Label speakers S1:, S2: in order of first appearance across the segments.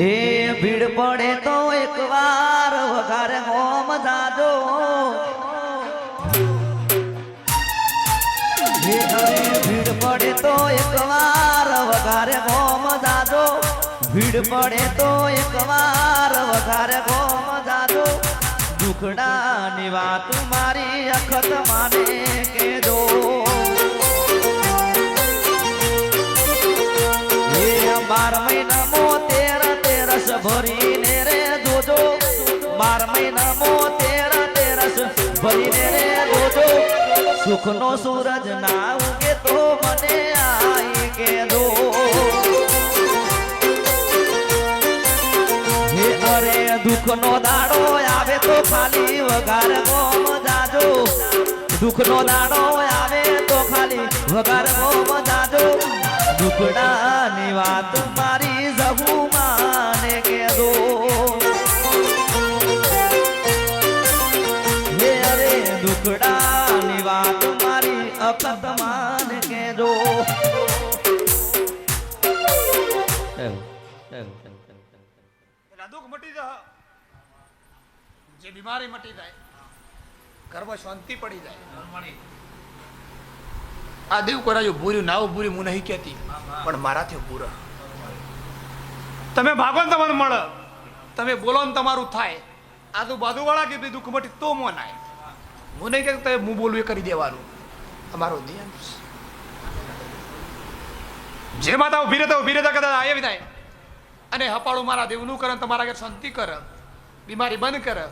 S1: એ ભીડ પડે તો એક વાર વઘારે હોમ જાજો. ભીડ પડે તો એક વાર વઘારે હોમ જાજો. ભીડ પડે તો એક વાર વઘારે હોમ જાજો. દુખડાની વાત મારી અખત માને કેજો બાર મહિના તેરસ ભરીને રે જોજો બાર મહિનામો તેર તેરસ ભરીને રે જોજો સુખનો સૂરજ ના ઉગે તો મને આઈ કે દો હે અરે દુઃખનો દાડો આવે તો ખાલી વગાર ગોમ જાજો. દુઃખનો દાડો આવે તો ખાલી વગાર ગોમ જાજો. દુઃખડાની વાત મારી જહુ દુઃખડાની વાત મારી અકત માને કે દો
S2: એટલે દુઃખ મટી જા જે બીમારી મટી જાય ઘરમાં શાંતિ પડી જાય. આ દેવ કરાયું ભૂર્યું નાવ ભૂર્યું હું નહીં કહેતી. પણ મારાથી ભૂર તમે ભાગો ને તમને મળે. તમે બોલો ને તમારું થાય. આજુબાજુ વાળા કે દુઃખ મટી તો મોન આય હું નહીં કે તમે હું બોલું એ કરી દેવાનું. અમારો ધ્યાન જે માતા ઊભી રહેતા ઊભી રહેતા કદાચ આવી થાય અને હપાળું મારા દેવનું કરે તમારા ઘેર શાંતિ કરે. બીમારી બંધ કરે.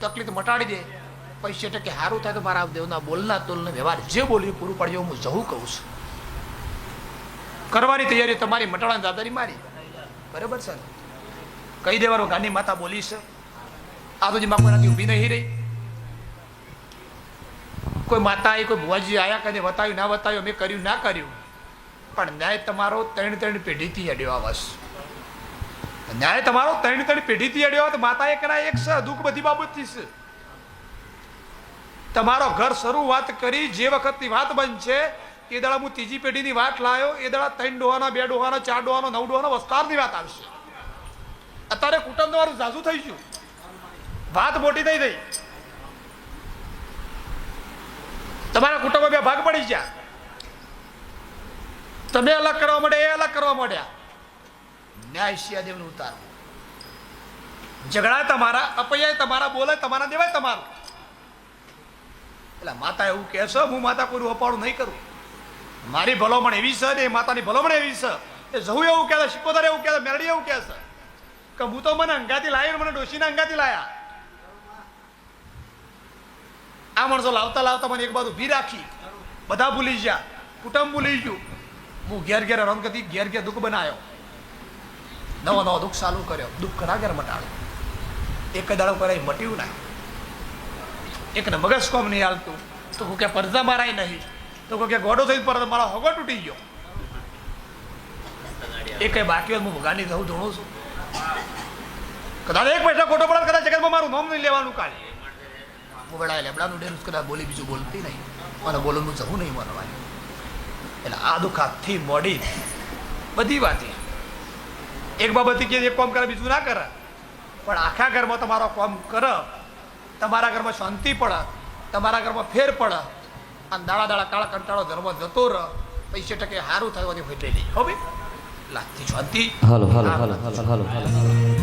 S2: તકલીફ મટાડી દે. પૈસે ટકે સારું થાય તો મારા દેવના બોલના તોલને વ્યવહાર જે બોલ્યું પૂરું પાડ્યો હું જવું કહું છું. કરવાની તૈયારી તમારી મટાડવાની દાદારી મારી. બરાબર છે કહી દેવાનું ગાંધી માતા બોલી છે. આ તો માં કોઈનાથી ઊભી નહીં રહી. કોઈ માતાએ, કોઈ ભુવાજી આયા કદે બતાવ્યું, ના બતાવ્યું મેં કર્યું, ના કર્યું. પણ ન્યાય તમારો ત્રણ ત્રણ પેઢીથી અડ્યો આવસ ન્યાય તમારો ત્રણ ત્રણ પેઢીથી અડ્યો તો માતા એક ના એક છે દુઃખ બધી બાબતથી છે તમારો ઘર શરૂઆત કરી, જે વખતની વાત બનશે એ દાડા હું ત્રીજી પેઢીની વાત લાવ્યો એ દાડા ત્રણ ડોહાના, બે ડોહાના, ચાર ડોહાનો, નવ ડોહાનો વસ્તારની વાત આવશે. અત્યારે કુટુંબ તમારું ઝાઝું થઈ ગયું. વાત મોટી થઈ ગઈ. તમારા કુટુંબમાં બે ભાગ પડી ગયા. તમે અલગ કરવા માંડે એ અલગ કરવા માંડ્યા ન્યાય શિયાદેવનું ઉતારવું ઝઘડા તમારા અપૈયા તમારા બોલે તમારા, દેવાય તમારું. એટલે માતા એવું કહેશો હું માતા કોઈનું અપાડું નહીં કરું. મારી ભલામણ એવી છે ને એ માતાની ભલામણ એવી છે. એ જહુ એવું કહેશે શિકોદર એવું કહે છે, મેરડી એવું કહેશે કે હું તો મને અંગાથી લાવી મને ડોશીના અંગાથી લાયા. આ માણસો લાવતા લાવતા મને એક બાજુ ભી રાખી. બધા ભૂલી ગયા. કુટુંબ ભૂલી ગયું. હું ઘેર ઘેર રન કરતી, ઘેર ઘેર દુઃખ બનાવ્યો. નવો નવો દુઃખ ચાલુ કર્યો. દુઃખ ઘણા ઘેર મટાડો એક દાડો કરાય મટ્યું ના. એકને મગજ કોમ નહીં હાલતું. તો હું કે પડદા મારાય નહીં. તો કહું કે ગોડો થઈ પર મારો હગો તૂટી ગયો. એ કઈ બાકી હોય હું ભગાની થવું ધોણું છું. કદાચ એક પૈસા ખોટો પડે, કદાચ જગતમાં મારું નામ નહીં લેવાનું કાલે. હું વડાય લેબડાનું ડેરું કદાચ બોલી બીજું બોલતી નહીં. મને બોલવાનું જવું નહીં મનવાય એટલે આ દુઃખ હાથથી મોડી. બધી વાતે એક બાબતથી કે એક કામ કરે બીજું ના કરે. પણ આખા ઘરમાં તમારો કામ કર. તમારા ઘરમાં શાંતિ પડે. તમારા ઘરમાં ફેર પડે. અને દાડા દાડા કાળા કંટાળો ધર્મ જતો રહ. પૈસે ટકે સારું થયું હોય ફેટે નહીં. હો ભાઈ. લાગતી શાંતિ.
S1: હાલો હાલો હાલો હાલો હાલો.